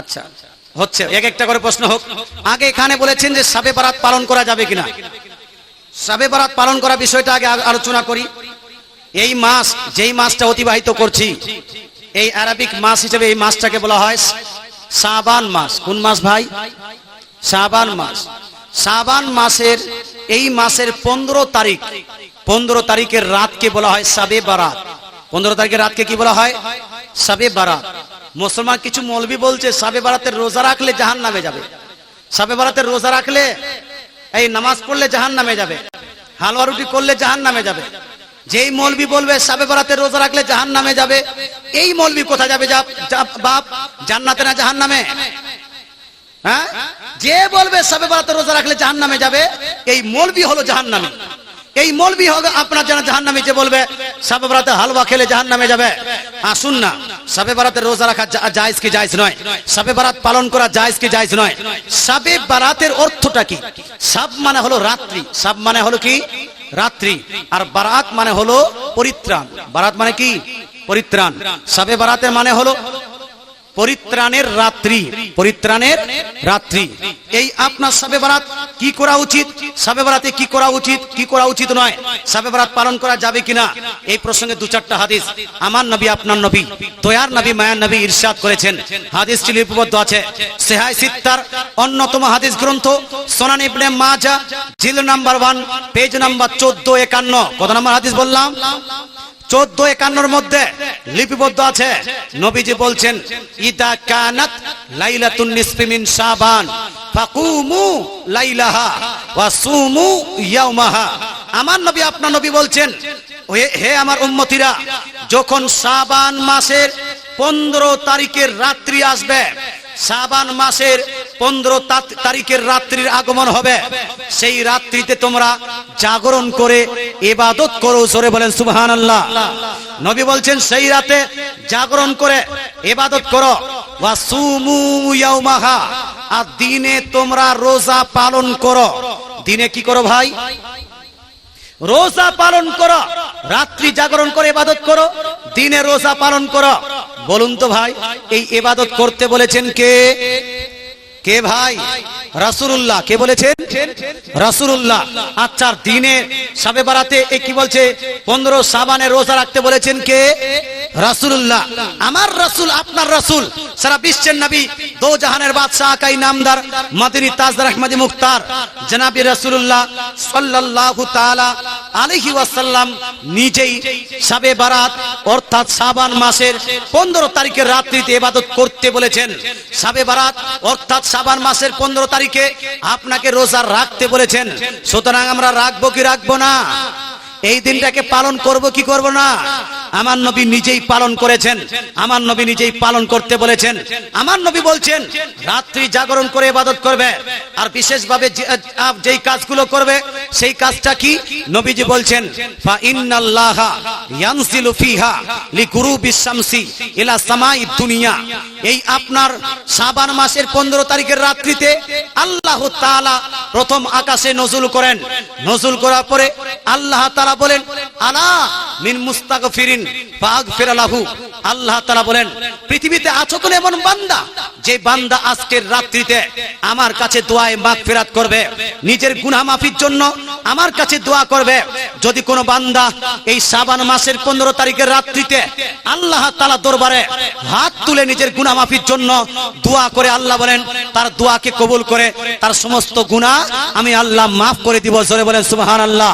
আচ্ছা হচ্ছে, এক একটা করে প্রশ্ন হোক। আগে এখানে বলেছেন যে সাবে বারাত পালন করা যাবে কিনা। সাবে বারাত পালন করা বিষয়টা আগে আলোচনা করি। এই মাস, যেই মাসটা অতিবাহিত করছি, এই আরবিক মাস হিসেবে এই মাসটাকে বলা হয় সাবান মাস। কোন মাস ভাই? সাবান মাস। সাবান মাসের, এই মাসের পনেরো তারিখ, পনেরো তারিখের রাতকে বলা হয় সাবে বারাত। পনেরো তারিখের রাতকে কি বলা হয়? সাবে বারাত। মুসলমান কিছু মৌলবি বলছে, সাবে বারাতের রোজা রাখলে জাহান নামে যাবে। সাবে বারাতের রোজা রাখলে এই নামাজ পড়লে জাহান নামে যাবে। হালুয়া রুটি করলে জাহান নামে যাবে। যেই মৌলবি বলবে, সাবে বারাতের রোজা রাখলে জাহান নামে যাবে, এই মৌলবি কোথায় যাবে বাপ? জান্নাতে না জাহান নামে হ্যাঁ? যে বলবে, সাবে বারাতে রোজা রাখলে জাহান নামে যাবে, এই মৌলবি হলো জাহান নামে এই মৌলবি হবে আপনার জানা জাহান নামে যে বলবে, সবে বারাতে হালুয়া খেলে জাহান নামে যাবে আসুন না। সবে বারাতে রোজা রাখা জায়েজ কি জায়েজ নয়? সবে বারাত পালন করা জায়েজ কি জায়েজ নয়? সবে বারাতের অর্থটা কি? সব মানে হলো রাত্রি। সব মানে হলো কি? রাত্রি। আর বারাত মানে হলো পরিত্রাণ। বারাত মানে কি? পরিত্রাণ। সবে বারাতের মানে হলো পরিত্রাণের রাত্রি পরিত্রাণের রাত্রি। এই আপনার সাবে বারাত কি করা উচিত? সাবে বারাতে কি করা উচিত? কি করা উচিত নয়? সাবে বারাত পালন করা যাবে কিনা? এই প্রসঙ্গে দু চারটা হাদিস। আমার নবী, আপনার নবী, দয়ার নবী, মায়ার নবী ইরশাদ করেছেন। হাদিসটি লিপিবদ্ধ আছে। সেহাই সিত্তার অন্যতম হাদিস গ্রন্থ সোনান ইবনে মাজা, জিল নাম্বার ওয়ান, পেজ নাম্বার চোদ্দ একান্ন। কত নাম্বার হাদিস বললাম? চোদ্দ একান্নর মধ্যে লিপিবদ্ধ আছে। নবীজি বলছেন, ইদা কানাত লাইলাতুন নিসফি মিন শাবান, ফাকুমু লাইলাহা ওয়া সুমু ইয়াউমাহা। আমার নবী, আপনার নবী বলছেন, হে আমার উম্মতিরা, যখন শাবান মাসের পনেরো তারিখের রাত্রি আসবে, শাবান মাসের পনেরো তারিখের রাত্রির আগমন হবে। সেই রাত্রিতে তোমরা জাগরণ করে এবাদত করো, জোরে বলেন সুবহান আল্লাহ নবী বলছেন, সেই রাতে জাগরণ করে এবাদত করো। আর দিনে তোমরা রোজা পালন করো। দিনে কি করো ভাই? রোজা পালন করো, রাত্রি জাগরণ করে এবাদত করো, দিনে রোজা পালন করো। বলুন তো ভাই, এই এবাদত করতে বলেছেন কে? কে ভাই? রাসূলুল্লাহ। কে বলেছেন? রাসূলুল্লাহ। আচ্ছা দিনে সাবে বারাতে এ কি বলছে? পনেরো সাবানে রোজা রাখতে বলেছেন কে? রাসূলুল্লাহ। আমার রাসূল, আপনার রাসূল। সারা বিশ্বের নবী, দো জাহানের বাদশাহ আকাই নামদার, মাদিনী তাজদার আহমদি মুখতার। জনাবি রাসূলুল্লাহ সাল্লাল্লাহু তাআলা আলাইহি ওয়াসাল্লাম নিজেই সাবে বারাত, অর্থাৎ সাবান মাসের 15 তারিখের রাত্রিতে ইবাদত করতে বলেছেন। সাবে বারাত, অর্থাৎ শাবান মাসের 15 তারিখে আপনাকে রোজা রাখতে বলেছেন। সুতরাং আমরা রাখব কি রাখব না? এই দিনটাকে পালন করব কি করব না? আমার নবী নিজেই পালন করেছেন। আমার নবী নিজেই পালন করতে বলেছেন। আমার নবী বলছেন, রাত্রি জাগরণ করে ইবাদত করবে। আর বিশেষভাবে যেই কাজগুলো করবে, সেই কাজটা কি? নবীজি বলছেন, ফা ইন্নাল্লাহা ইয়ানজিলু ফিহা লিগুরুবিশ শামসি ইলা সামাই দুনিয়া এই আপনার সাবান মাসের 15 তারিখের রাত্রিতে আল্লাহ তালা প্রথম আকাশে নজুল করেন। নজুল করার পরে আল্লাহ তালা বলেন, আলা মিন মুস্তাগফিরিন ফাগফির লাহু আল্লাহ তাআলা বলেন পৃথিবীতে আছো কোন এমন বান্দা? যে বান্দা আজকের রাত্রিতে আমার কাছে দোয়ায় মাগফিরাত করবে নিজের গুনাহ মাফির জন্য আমার কাছে দোয়া করবে। যদি কোনো বান্দা এই সাবান মাসের 15 তারিখের রাত্রিতে আল্লাহ তালা দরবারে হাত তুলে নিজের গুনাহ মাফির জন্য দোয়া করে আল্লাহ বলেন তার দোয়াকে কবুল করে তার সমস্ত গুনাহ আমি আল্লাহ মাফ করে দিব। জোরে বলেন সুবহানাল্লাহ।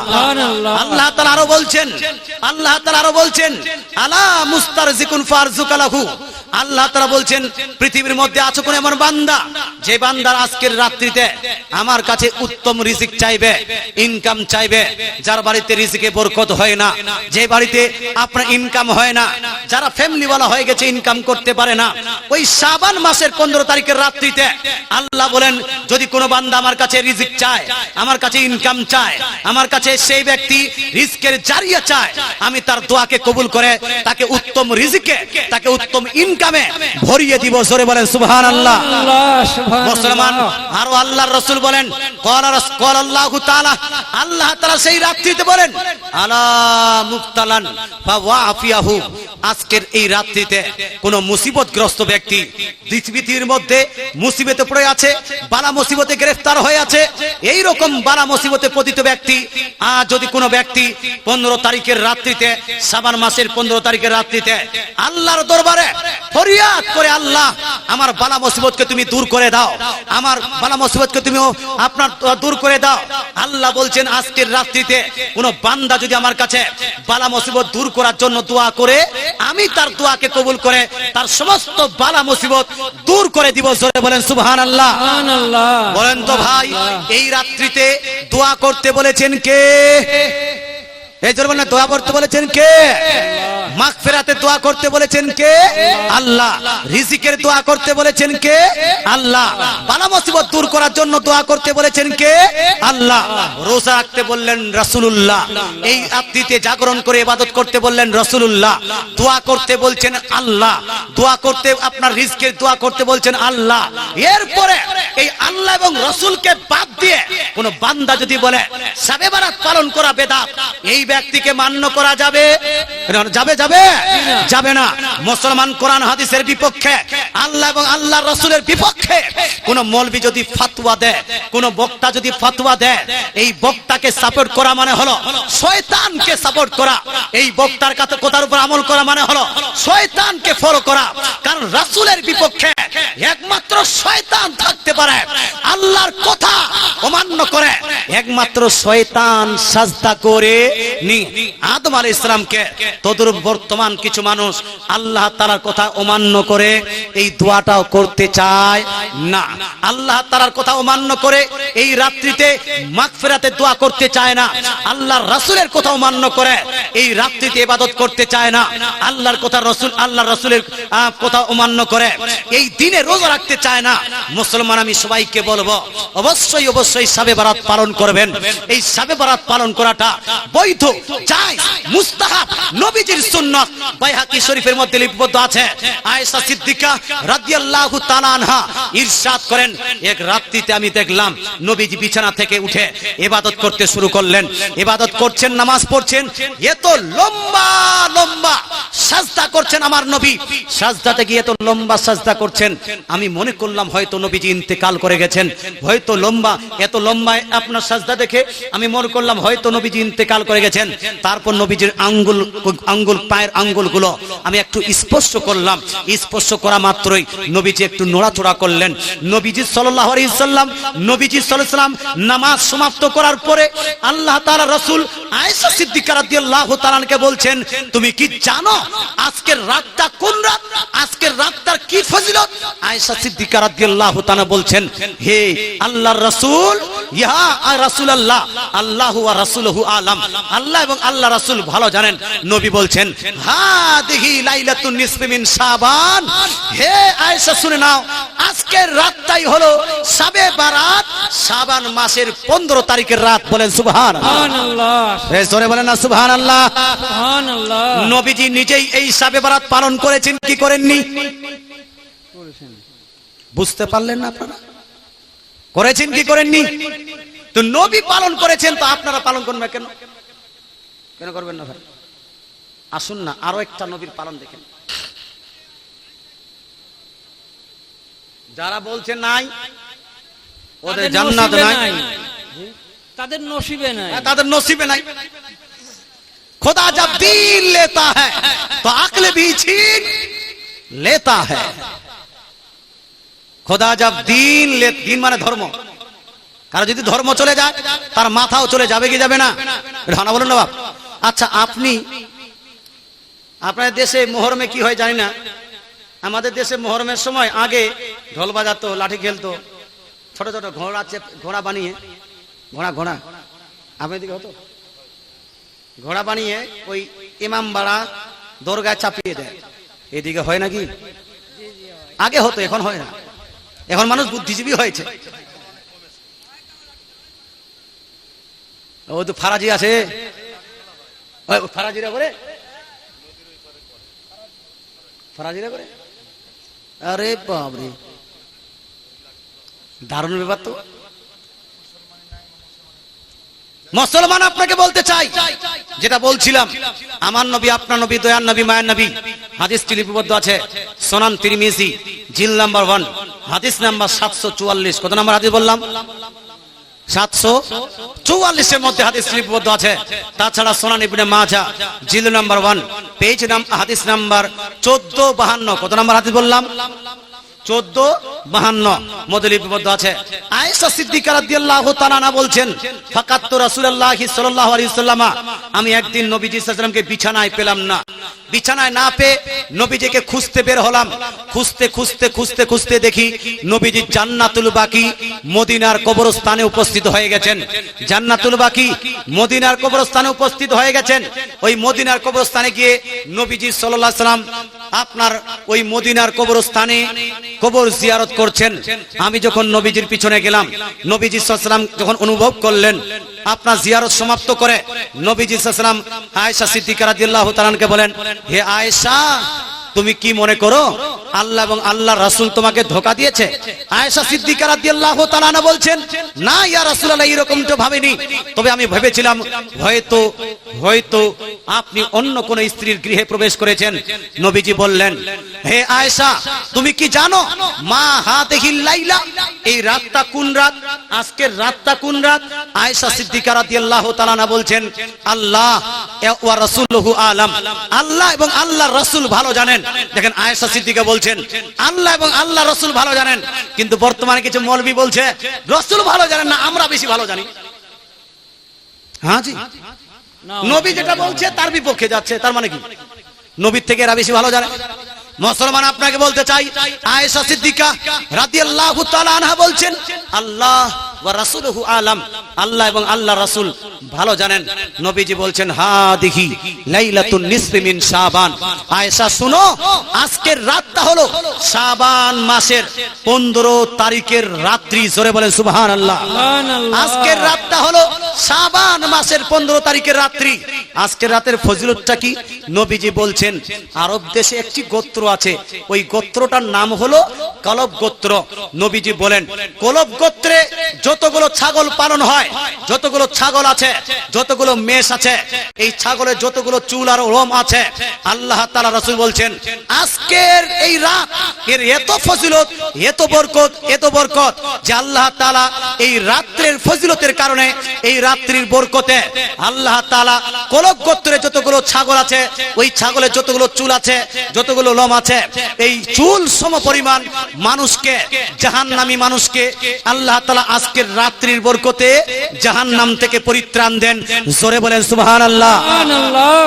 আল্লাহ তাআলা আরও বলছেন আল্লাহ তাআলা আরও বলছেন আলা মুস্তারজিকুন ফারজুকালাহু আল্লাহ তারা বলছেন, পৃথিবীর মধ্যে আছো কোন এমন বান্দা? যে বান্দার আজকের রাত্রিতে আমার কাছে উত্তম রিজিক চাইবে ইনকাম চাইবে, যার বাড়িতে রিজিকে বরকত হয় না। যে বাড়িতে আপনার ইনকাম হয় না, যারা ফ্যামিলি ওয়ালা হয়ে গেছে ইনকাম করতে পারে না। ওই শাবান মাসের 15 তারিখের রাত্রিতে আল্লাহ বলেন, যদি কোনো বান্দা আমার কাছে রিজিক চায়, আমার কাছে ইনকাম চায়, আমার কাছে সেই ব্যক্তি রিজকের জারিয়া চায়, আমি তার দোয়াকে কবুল করে তাকে উত্তম রিজিকে, তাকে উত্তম ইনকাম ইনকামে ভরিয়ে দিব জোরে বলেন সুবহান আল্লাহ মুসলমান আরও আল্লাহর রসুল বলেন আল্লাহ তাআলা সেই রাত্রিতে বলেন আলা মুক্তালান ফাওয়াফিয়াহু। আজকের এই রাত্রিতে কোন মুসিবতগ্রস্ত ব্যক্তি পৃথিবীর মধ্যে মুসিবতে পড়ে আছে বালা মুসিবতে গ্রেফতার হয়ে আছে এই রকম বালা মুসিবতে পতিত ব্যক্তি আর যদি কোনো ব্যক্তি পনেরো তারিখের রাত্রিতে সাবান মাসের পনেরো তারিখের রাত্রিতে আল্লাহর দরবারে ফরিয়াদ করে আল্লাহ আমার বালা মুসিবতকে তুমি দূর করে দাও। আমার বালা মুসিবতকে তুমি আপনার দূর করে দাও। আল্লাহ বলছেন আজকের রাত্রিতে কোন বান্দা যদি আমার কাছে বালা মুসিবত দূর করার জন্য দোয়া করে আমি তার দোয়াকে কবুল করে তার সমস্ত বালা মুসিবত দূর করে দিব। জোরে বলেন সুবহান আল্লাহ সুবহানাল্লাহ। বলেন তো ভাই এই রাত্রিতে দোয়া করতে বলেছেন কে? এই জন্য বলেন দোয়া করতে বলেছেন কে? মাখ ফেরাতে দোয়া করতে বলেছেন কে? আল্লাহ। রিজিকের দোয়া করতে বলেছেন কে? আল্লাহ। বালা মুসিবত দূর করার জন্য দোয়া করতে বলেছেন কে? আল্লাহ। রোজা রাখতে বললেন রাসূলুল্লাহ। এই রাত্রিতে জাগরণ করে ইবাদত করতে বললেন রাসূলুল্লাহ। দোয়া করতে বলছেন আল্লাহ। দোয়া করতে আপনার রিজকের দোয়া করতে বলছেন আল্লাহ। এরপরে এই আল্লাহ এবং রসুলকে বাদ দিয়ে কোন বান্দা যদি বলে, সাবে বারাত পালন করা বেদাত। এই ব্যক্তিকে মান্য করা যাবে? যাবে যাবে। যাবে না। মুসলমান কোরআন হাদিসের বিপক্ষে। আল্লাহ এবং আল্লাহ রসুলের বিপক্ষে। কোন মৌলবি যদি ফাতোয়া দেয় কোন বক্তা যদি ফাতোয়া দেয় এই বক্তাকে সাপোর্ট করা মানে হলো শয়তানকে সাপোর্ট করা। এই বক্তার কাছে কথার উপর আমল করা মানে হলো শয়তানকে ফলো করা। কারণ রাসূলের বিপক্ষে একমাত্র শয়তান থাকতে পারে। আল্লাহর কথা অমান্য করে। একমাত্র শয়তান সাজদা করে নি আদম আলাইহিস ইসলামকে তদুর বর্তমান কিছু মানুষ আল্লাহ তাআলার কথা অমান্য করে এই দোয়াটাও করতে চায়। না, আল্লাহ তাআলার কথা অমান্য করে এই রাত্রিতে মাগফিরাতে দোয়া করতে চায় না। আল্লাহর রাসূলের কথা অমান্য করে এই রাত্রিতে ইবাদত করতে চায় না। আল্লাহর কথা রসুল, আল্লাহর রসুলের কথা অমান্য করে এই দিনে রোজা রাখতে চায় না। মুসলমান, আমি সবাইকে বলব, অবশ্যই অবশ্যই সাবে বারাত পালন করবেন। এই সাবে বারাত পালন করাটা বৈধ চাই মুস্তাহাব নবীজির সুন্নাত বাইহাকি শরীফের মধ্যে লিপিবদ্ধ আছে। আয়েশা সিদ্দিকা রাদিয়াল্লাহু তাআলা আনহা ইরশাদ করেন, এক রাত্রিতে আমি দেখলাম নবীজি বিছানা থেকে উঠে ইবাদত করতে শুরু করলেন। ইবাদত করছেন, নামাজ পড়ছেন, এত লম্বা লম্বা সাজদা করছেন আমার নবী। সাজদাতে গিয়ে এত লম্বা সাজদা করছেন, আমি মনে করলাম হয়তো নবীজি ইন্তেকাল করে গেছেন, হয়তো লম্বা, এত লম্বা আপনার সাজদা দেখে আমি মনে করলাম হয়তো নবীজি ইন্তেকাল করে গেছেন। তারপর নবীজির আঙ্গুল আঙ্গুল, পায়ের আঙ্গুলগুলো আমি একটু স্পর্শ করলাম। স্পর্শ করা মাত্রই নবীজি একটু নড়াচড়া করলেন। নবীজি সাল্লাল্লাহু আলাইহি সাল্লাম নবীজি সাল্লাম নামাজ সমাপ্ত করার পরে আল্লাহ তাআলা রাসূল আয়েশা সিদ্দিকা রাদিয়াল্লাহু তাআলাকে বলছেন, তুমি কি জানো আজকের রাতটা কোন রাত? আজকের রাতটার কি ফজিলত? আয়েশা সিদ্দিকা রাদিয়াল্লাহু তাআলা বলছেন, হে আল্লাহর রাসূল, ইয়া রাসূলুল্লাহ, আল্লাহু ওয়া রাসূলুহু আলাম। আল্লাহ এবং আল্লাহ রাসূল ভালো জানেন নবী বলছেন হাদিহি লাইলাতুন নিসফি মিন শাবান। হে আয়েশা শুনে নাও আজকের রাতটাই হলো শাবে বারাত শাবান মাসের 15 তারিখের রাত বলেন সুবহানাল্লাহ। সুবহানাল্লাহ। এই জোরে বলেন না সুবহানাল্লাহ। সুবহানাল্লাহ। নবীজি নিজেই এই শাবে বারাত পালন করেছেন কি করেননি? বুঝতে পারলেন না আপনারা? করেছেন কি করেননি? তো নবী পালন করেছেন তো আপনারা পালন করবেন না কেন? কেন করবেন না ভাই? আসুন না আরো একটা নবীর পালন দেখেন যারা বলছে নাই ওদের তাদের জান্নাত নসিবে নাই তাদের নসিবে নাই হ্যাঁ, তাদের নসিবে নাই खुदा जब दीन लेता है तो अक्ल भी छीन लेता है খোদা জব দিন লে দিন মানে ধর্ম কারো যদি ধর্ম চলে যায় তার মাথাও চলে যাবে কি যাবে না ঢানা বলুন না বাপ আচ্ছা আপনি আপনার দেশে মোহরমে কি হয় জানি না। আমাদের দেশে মোহরমের সময় আগে ঢোল বাজাতো, লাঠি খেলতো, ছোট ছোট ঘোড়া ঘোড়া বানিয়ে, ঘোড়া ঘোড়া। আপনার দিকে হতো? ঘোড়া বানিয়ে ওই ইমাম বাড়া দরগায় চাপিয়ে দেয়। এদিকে হয় নাকি? আগে হতো, এখন হয় না। এখন মানুষ বুদ্ধিজীবী হয়েছে। ও তো ফারাজি আছে। ফারাজিরা করে করে? আরে বাবরে দারুণ ব্যাপার তো। মুসলমান আপনাকে বলতে চাই, যেটা বলছিলাম, আমার নবী, আপনার নবী, দয়ার নবী, মায়ের নবী, হাদিস লিপিবদ্ধ আছে, সোনান তিরমিজি, জিল নাম্বার ওয়ান, হাদিস নাম্বার সাতশো চুয়াল্লিশ। কত নাম্বার হাদিস বললাম? সাতশো চৌয়াল্লিশের মধ্যে হাদিস লিপিবদ্ধ আছে। তাছাড়া সোনান ইবনে মাজা জিল নাম্বার ওয়ান, পেজ নাম হাদিস নাম্বার চোদ্দ বাহান্ন। কত নাম্বার হাদিস বললাম? চোদ্দ বাহান্ন মধ্যে লিপিবদ্ধ আছে। আয়েশা সিদ্দিকা রাদিয়াল্লাহু তাআলা বলছেন ফাকাত তো রাসূলুল্লাহি সাল্লাল্লাহু আলাইহি সাল্লামা আমি একদিন নবীজি সাল্লামকে বিছানায় পেলাম না। বিছানায় না পেয়ে নবীজিকে খুঁজতে বের হলাম। খুঁজতে খুঁজতে খুঁজতে খুঁজতে দেখি নবীজি জান্নাতুল বাকি মদিনার কবরস্থানে উপস্থিত হয়ে গেছেন। জান্নাতুল বাকি মদিনার কবরস্থানে উপস্থিত হয়ে গেছেন। ওই মদিনার কবরস্থানে গিয়ে নবীজি সাল্লাল্লাহু আলাইহি সাল্লাম আপনার ওই মদিনার কবরস্থানে কবর জিয়ারত করছেন, আমি যখন নবীজির পিছনে গেলাম, নবীজি সাল্লাম যখন অনুভব করলেন, আপনার জিয়ারত সমাপ্ত করে, নবীজি সাল্লাম আয়েশা সিদ্দিকা রাদিয়াল্লাহু বলেন, হে আয়েশা তুমি কি মনে করো? আল্লাহ এবং আল্লাহ রাসূল তোমাকে ধোকা দিয়েছে? আয়েশা সিদ্দিকা রাদিয়াল্লাহু তাআলা বলছেন, না, ইয়া রাসূলুল্লাহ এরকম তো ভাবিনি। তবে আমি ভেবেছিলাম, হয়তো হয়তো আপনি অন্য কোন স্ত্রীর গৃহে প্রবেশ করেছেন। নবীজি বললেন, হে আয়েশা, তুমি কি জানো, মা হাতিহিল লাইলা, এই রাতটা কোন রাত? আজকের রাতটা কোন রাত? আয়েশা সিদ্দিকা রাদিয়াল্লাহু তাআলা বলছেন, আল্লাহ ওয়া আলাম। আল্লাহ এবং আল্লাহর রাসূল ভালো জানেন। দেখেন আয়েশা সিদ্দিকা বলছেন আল্লাহ এবং আল্লাহ রাসূল ভালো জানেন কিন্তু বর্তমানে কিছু মৌলবি বলছে রাসূল ভালো জানেন না আমরা বেশি ভালো জানি। হ্যাঁ জি। নবী যেটা বলছে তার বিপক্ষে যাচ্ছে তার মানে কি? নবীর থেকে এরা বেশি ভালো জানে। মুসলমান আপনাকে বলতে চাই আয়েশা সিদ্দিকা রাদিয়াল্লাহু তাআলা আনহা বলছেন আল্লাহ ওয়া রাসূলুহু আলাম আল্লাহ এবং আল্লাহ রাসুল ভালো জানেন। নবীজি বলছেন হা দেখি লাইলাতুন নিসফি মিন শাবান। আয়েশা শুনো আজকের রাতটা হলো শাবান মাসের 15 তারিখের রাত্রি। জোরে বলেন সুবহানাল্লাহ। সুবহানাল্লাহ। আজকের রাতটা হলো শাবান মাসের পনেরো তারিখের রাত্রি। আজকের রাতের ফজিলতটা কি? নবীজি বলছেন আরব দেশে একটি গোত্র আছে। ওই গোত্রটার নাম হলো কলব গোত্র। নবীজি বলেন কলব গোত্রে যতগুলো ছাগল পালন হয়, যতগুলো ছাগল আছে, যতগুলো মেষ আছে, এই ছাগলের যতগুলো চুল আর রোম আছে, আল্লাহ তাআলা রাসূল বলছেন, আজকের এই রাত এর এত ফজিলত, এত বরকত এত বরকত যে আল্লাহ তাআলা এই রাত্রের ফজিলতের কারণে, এই রাত্রির বরকতে আল্লাহ তাআলা কলক গোত্রে যতগুলো ছাগল আছে, ওই ছাগলের যতগুলো চুল আছে, যতগুলো লোম আছে, এই চুল সম পরিমাণ মানুষকে, জাহান্নামী মানুষকে আল্লাহ তাআলা আজকের রাত্রির বরকতে জাহান নাম থেকে পরিত্রাণ দেন। জোরে বলেন সুবহানাল্লাহ। সুবহানাল্লাহ।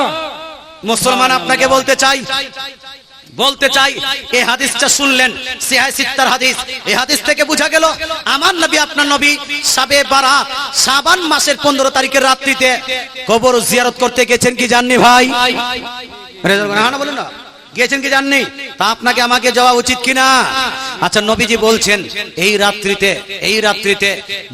মুসলমান আপনাকে বলতে চাই বলতে চাই এই হাদিসটা শুনলেন সিহাই সিত্তার হাদিস। এই হাদিস থেকে বোঝা গেল আমার নবী আপনার নবী সাবে বারা সাবান মাসের পনেরো তারিখের রাত্রিতে কবর জিয়ারত করতে গেছেন কি জাননি ভাই? বলুন না। গিয়েছেন কি জাননি? তা আপনাকে আমাকে যাওয়া উচিত কিনা? আচ্ছা নবীজি বলছেন, এই রাত্রিতে এই রাত্রিতে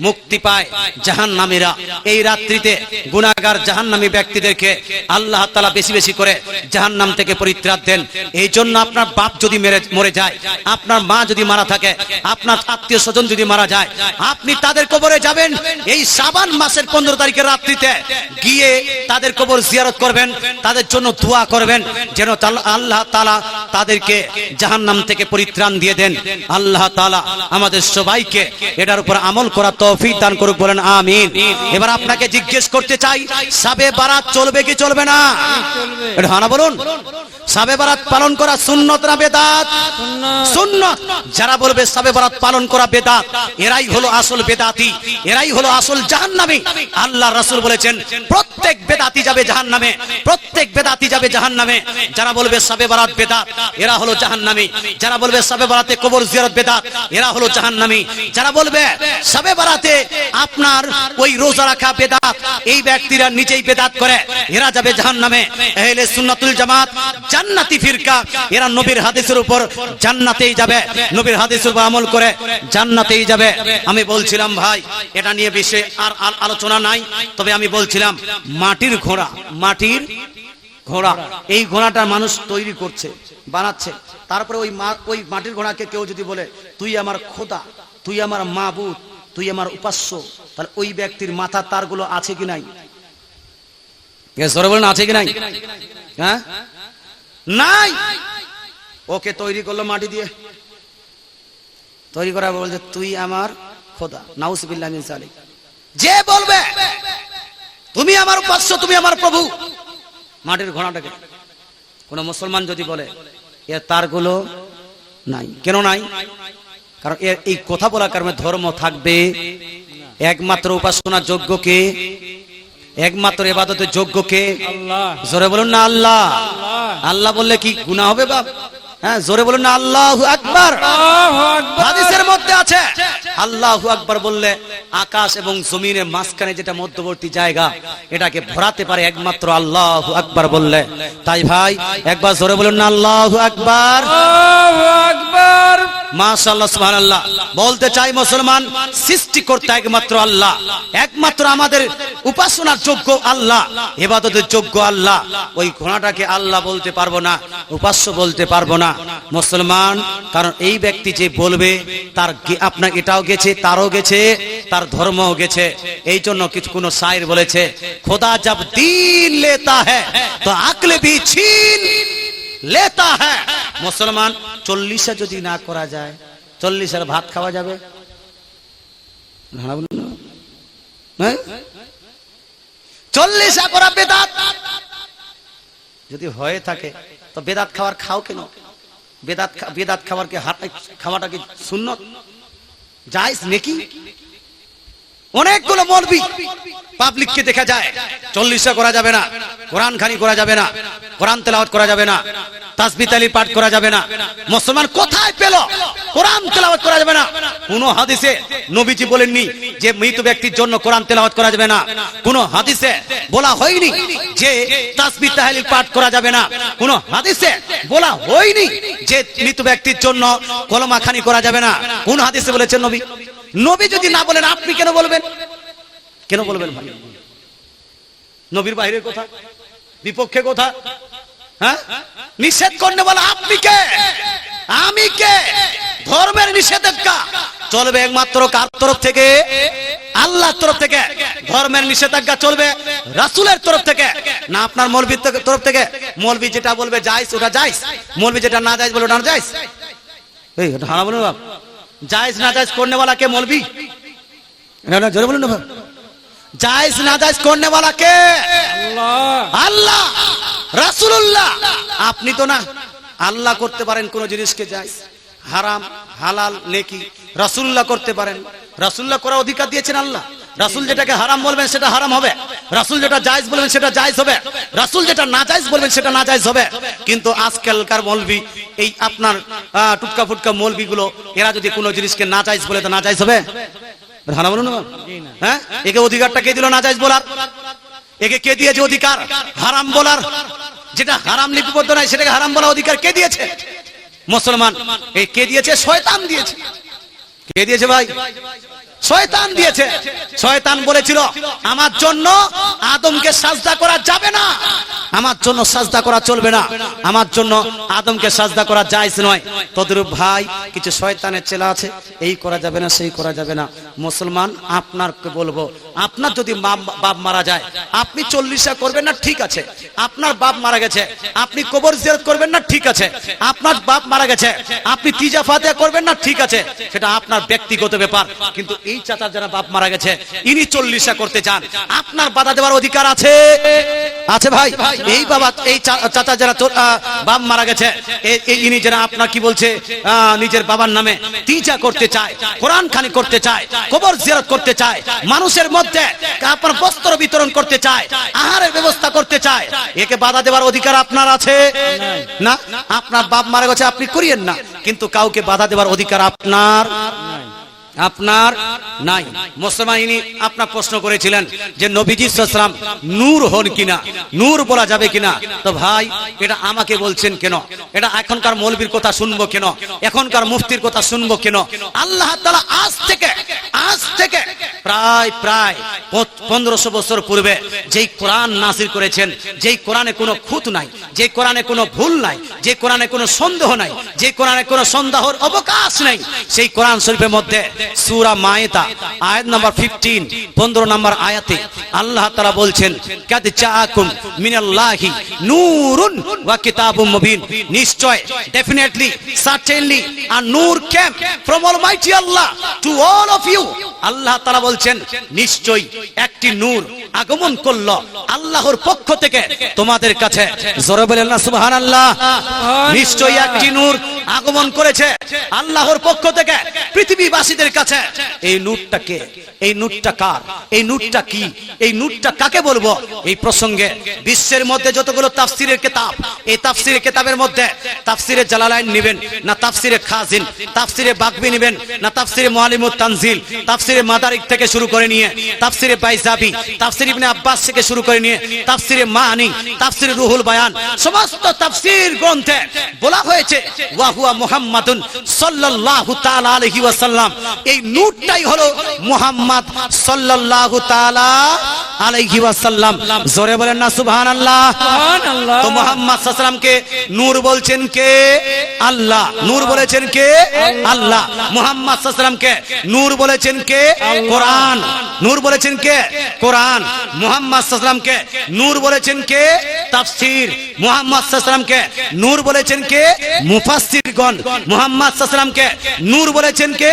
মুক্তি পায় জাহান্নামীরা। এই রাত্রিতে গুনাহগার জাহান্নামী ব্যক্তিদেরকে আল্লাহ তাআলা বেশি বেশি করে জাহান্নাম থেকে পরিত্রাণ দেন। এই জন্য আপনার বাপ যদি মেরে, মরে যায়, আপনার মা যদি মারা থাকে, আপনার আত্মীয় স্বজন যদি মারা যায়, আপনি তাদের কবরে যাবেন। এই সাবান মাসের পনেরো তারিখের রাত্রিতে গিয়ে তাদের কবর জিয়ারত করবেন, তাদের জন্য দোয়া করবেন, যেন আল্লাহ তালা তাদেরকে জাহান নাম থেকে পরিত্রাণ দিয়ে দেন। আল্লাহ তালা আমাদের সবাইকে এটার উপর আমল করা তৌফিক দান করুক বলেন, আমিন। এবার আপনাকে জিজ্ঞেস করতে চাই, সাবে বারাত চলবে কি চলবে না? এটা হানা বলুন। প্রত্যেক বেদাতি যাবে জাহান্নামে, প্রত্যেক বেদাতি যাবে জাহান্নামে। যারা বলবে সাবে বারাত বেদাত, এরা হলো জাহান্নামী। যারা বলবে সাবে বারাতে কবর জিয়ারত বেদাত, এরা হলো জাহান্নামী। যারা বলবে সাবে বারাতে আপনার ওই রোজা রাখা বেদাত, এই ব্যক্তিরা নিজেই বেদাত করে, এরা যাবে জাহান্নামে। এহলে সুন্নাতুল জামাত জান্নাতি ফিরকা। এরা নবীর হাদিসের উপর জান্নাতেই যাবে, নবীর হাদিসের উপর আমল করে জান্নাতেই যাবে। আমি বলছিলাম, ভাই, এটা নিয়ে বেশি আর আলোচনা নাই। তবে আমি বলছিলাম, মাটির ঘোড়া মাটির ঘোড়া, এই ঘোড়াটা মানুষ তৈরি করছে, বানাচ্ছে। তারপরে ওই মা, ওই মাটির ঘোড়াকে কেউ যদি বলে, তুই আমার খোদা, তুই আমার মাবুদ, তুই আমার উপাস্য, তাহলে ওই ব্যক্তির মাথার তারগুলো আছে কি নাই? বলেন, আছে কি নাই? হ্যাঁ? নাই। ওকে তৈরি করল মাটি দিয়ে। তৈরি করা বলছে তুই আমার খোদা নাউসবিল্লাহ যে বলবে, তুমি আমার উপাস্য তুমি আমার প্রভু। মাটির ঘোড়াটাকে। কোন মুসলমান যদি বলে এর তারগুলো নাই। কেন নাই? কারণ এর এই কথা বলার কারণে ধর্ম থাকবে। একমাত্র উপাসনা যোগ্যকে একমাত্র এবাদতের যোগ্য কে? জোরে বলুন না আল্লাহ। আল্লাহ। বললে কি গুনাহ হবে বাপ? হ্যাঁ জোরে বলুন না আল্লাহ আকবার। হাদিসের মধ্যে আছে। আল্লাহ আকবার বললে আকাশ এবং জমিনের মাঝখানে যেটা মধ্যবর্তী জায়গা এটাকে ভরাতে পারে একমাত্র আল্লাহ আকবার বললে। তাই ভাই একবার জোরে বলুন না আল্লাহু আকবার। আকবার। মাশাআল্লাহ, সুবহানাল্লাহ। বলতে চাই মুসলমান, সৃষ্টিকর্তা একমাত্র আল্লাহ। একমাত্র আমাদের উপাসনার যোগ্য আল্লাহ, ইবাদতের যোগ্য আল্লাহ। ওই ঘোড়াটাকে আল্লাহ বলতে পারব না, উপাস্য বলতে পারব না। মুসলমান, কারণ এই ব্যক্তি যে বলবে, তার আপনার এটাও গেছে, তারও গেছে, তার ধর্মও গেছে। এই জন্য কিছু কোনো শায়ের বলেছে, খোদা জব দিন লেতা হ্যাঁ তো আকলে ভি ছিন লেতা হ্যাঁ। মুসলমান, চল্লিশে যদি না করা যায়, চল্লিশের ভাত খাওয়া যাবে? হ্যাঁ? চল্লিশে করা বেদাত। যদি হয়ে থাকে, তো বেদাত খাওয়ার খাও কেন? বেদাত বেদাত খাবার কি হাট খাওয়াটা কি শূন্য যাইস নাকি? অনেকগুলো মলবি। পাবলিককে দেখা যায়। চল্লিশে করা যাবে না। কোরআন খানি করা যাবে না। কোরআন তেলাওয়াত করা যাবে না। তাসবিহ তালি পাঠ করা যাবে না। মুসলমান কোথায় পেল? কোরআন তেলাওয়াত করা যাবে না। কোন হাদিসে নবীজি বলেননি যে মৃত ব্যক্তির জন্য কোরআন তেলাওয়াত করা যাবে না। কোন হাদিসে বলা হয়নি যে তাসবিহ, তাহলিল, পাঠ করা যাবে না। কোন হাদিসে বলা হয়নি যে মৃত ব্যক্তির জন্য কলমা খানি করা যাবে না। কোন হাদিসে বলেছেন নবী? নবী যদি না বলেন, আপনি কেন বলবেন? কেন বলবেন ভাই? নবীর বাইরের কথা? বিপক্ষে কথা? হ্যাঁ? নিষেধ করতে বলে, আপনি কে? আমি কে? ধর্মের নিষেধাজ্ঞা। চলবে একমাত্র কার তরফ থেকে? আল্লাহর তরফ থেকে। ধর্মের নিষেধাজ্ঞা চলবে রাসুলের তরফ থেকে। না আপনার মৌলবীর তরফ থেকে। মৌলবী যেটা বলবে, যাইস, ওটা যাইস। মৌলবী যেটা না যাইস বলে ওটা না যাইস। এই হারা বলুন বাপ জায়েজ না জায়েজ করনে वाला কে মৌলবী না না জোরে বলুন না বাপ জায়েজ না জায়েজ করনে वाला কে আল্লাহ আল্লাহ রাসূলুল্লাহ আপনি তো না আল্লাহ করতে পারেন কোন জিনিসকে জায়েজ হারাম হালাল নেকি রাসূলুল্লাহ করতে পারেন রাসূলুল্লাহ করার অধিকার দিয়েছেন আল্লাহ রাসূল যেটাকে হারাম বলবেন সেটা হারাম হবে। রাসুল যেটা জায়জ বলবেন সেটা জায়েজ হবে। রাসুল যেটা না জায়েজ বলবেন সেটা না জায়েজ হবে। কিন্তু আজকালকার মলবি, এই আপনার টুটকা ফুটকা মৌলবিগুলো, এরা যদি কোনো জিনিসকে না জায়েজ বলে তো না জায়েজ হবে? হারাম বলুন হ্যাঁ? একে অধিকারটা কে দিল না জায়েজ বলার? একে কে দিয়েছে অধিকার? হারাম বলার। যেটা হারাম লিপিবদ্ধ নাই সেটাকে হারাম বলার অধিকার কে দিয়েছে? মুসলমান। এই কে দিয়েছে? শয়তান দিয়েছে। কে দিয়েছে ভাই? শয়তান দিয়েছে। শয়তান বলেছিল আমার জন্য আদমকে সাজদা করা যাবে না। আমার জন্য সাজদা করা চলবে না। আমার জন্য আদমকে সাজদা করা যায় নয়। তদরূপ ভাই, কিছু শয়তানের চেলা আছে, এই করা যাবে না, সেই করা যাবে না। মুসলমান, আপনারকে বলব, আপনার যদি বাপ মারা যায়, আপনি চল্লিশা করবেন না, ঠিক আছে। আপনার বাপ মারা গেছে, আপনি কবর জিয়ারত করবেন না, ঠিক আছে। আপনার বাপ মারা গেছে, আপনি তিজা ফাতেহা করবেন না, ঠিক আছে। সেটা আপনার ব্যক্তিগত ব্যাপার। কিন্তু এই চাচার যারা বাপ মারা গেছে, ইনি চল্লিশা করতে চান। আপনার বাধা দেওয়ার অধিকার আছে? আছে ভাই। এই বাবা, এই চাচা যারা বাপ মারা গেছে ইনি যারা আপনার কি বলছে? নিজের বাবার নামে তিজা করতে চায়, কোরআন খানি করতে চায়, কবর জিয়ারত করতে চায়, মানুষের মধ্যে আপনার বস্ত্র বিতরণ করতে চায়, আহারের ব্যবস্থা করতে চায়। একে বাধা দেওয়ার অধিকার আপনার আছে? না? আপনার বাপ মারা গেছে, আপনি করিয়েন না। কিন্তু কাউকে বাধা দেওয়ার অধিকার আপনার আপনার নাই। মুসলমানি আপনার প্রশ্ন করেছিলেন যে নবীজি সাল্লাম নূর হন কিনা? নূর বলা যাবে কিনা? তো ভাই, এটা আমাকে বলছেন কেন? এটা এখনকার মৌলবীর কথা শুনব কেন? এখনকার মুফতির কথা শুনব কেন? আল্লাহ তাআলা আজ থেকে আজ থেকে প্রায় প্রায় পনেরোশো বছর পূর্বে যেই কোরআন নাসির করেছেন, যেই কোরআনে কোনো খুঁত নাই যে কোরআনে কোনো ভুল নাই যে কোরআনে কোনো সন্দেহ নাই যে কোরআনে কোনো সন্দেহর অবকাশ নেই, সেই কোরআন শরীফের মধ্যে সূরা মায়েতা আয়াত নাম্বার 15 15 নম্বর আয়াতে আল্লাহ তাআলা বলছেন মিনাল্লাহি নূরুন ওয়া কিতাবুম মুবিন। নিশ্চয় ডেফিনেটলি সার্টেনলি আর নূর came? From almighty Allah to all of you Allah তাআলা বলছেন নিশ্চয় একটি নূর আগমন করল আল্লাহর পক্ষ থেকে তোমাদের কাছে। জোরে বলেন না সুবহানাল্লাহ। নিশ্চয়ই একটি নূর আগমন করেছে আল্লাহর পক্ষ থেকে পৃথিবীবাসীদের কাছে? এই নূরটা কে? এই নূরটা কার? এই নূরটা কি? এই নূরটা কাকে বলব? এই প্রসঙ্গে বিশ্বের মধ্যে যতগুলো তাফসিরের কিতাব, এই তাফসিরের কিতাবের মধ্যে তাফসিরে জালালাইন নেবেন, না তাফসিরে খাজিন, তাফসিরে বাগবি নেবেন, না তাফসিরে মুআলিমুত তানজিল, তাফসিরে মাদারিক থেকে শুরু করে নিয়ে, তাফসিরে বাইজাবি, তাফসির ইবনে আব্বাস থেকে শুরু করে নিয়ে, তাফসিরে মানি, তাফসিরে রুহুল বায়ান, সমস্ত তাফসির গ্রন্থে বলা হয়েছে, ওয়া হুয়া মুহাম্মাদুন সাল্লাল্লাহু তাআলা আলাইহি ওয়াসাল্লাম। এই নূরটাই হলো মুহাম্মদ সাল্লাল্লাহু তাআলা আলাইহি ওয়াসাল্লাম। জোরে বলেন না সুবহানাল্লাহ। সুবহানাল্লাহ। তো মুহাম্মদ সাল্লামকে নূর বলছেন কে? আল্লাহ। নূর বলেছেন কে? আল্লাহ। মুহাম্মদ সাল্লামকে নূর বলেছেন কে? কোরআন। নূর বলেছেন কে? কোরআন। মুহাম্মদ সাল্লামকে নূর বলেছেন কে? তাফসীর। মুহাম্মদ সাল্লামকে নূর বলেছেন কে? মুফাসসিরগণ। মুহাম্মদ সাল্লামকে নূর বলেছেন কে?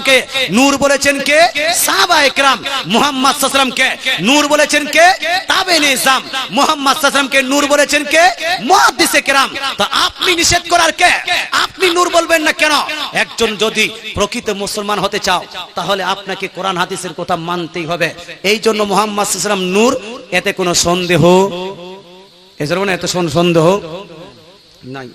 কে? বলেছেন কে? বলেছেন আপনি নিষেধ করার কে? আপনি নূর বলবেন না কেন? একজন যদি প্রকৃত মুসলমান হতে চাও, তাহলে আপনাকে কোরআন হাদিসের কথা মানতেই হবে। এই জন্য মোহাম্মদ সাল্লাম নূর, এতে কোনো সন্দেহ এছাড়া এত সন্দেহ নাই।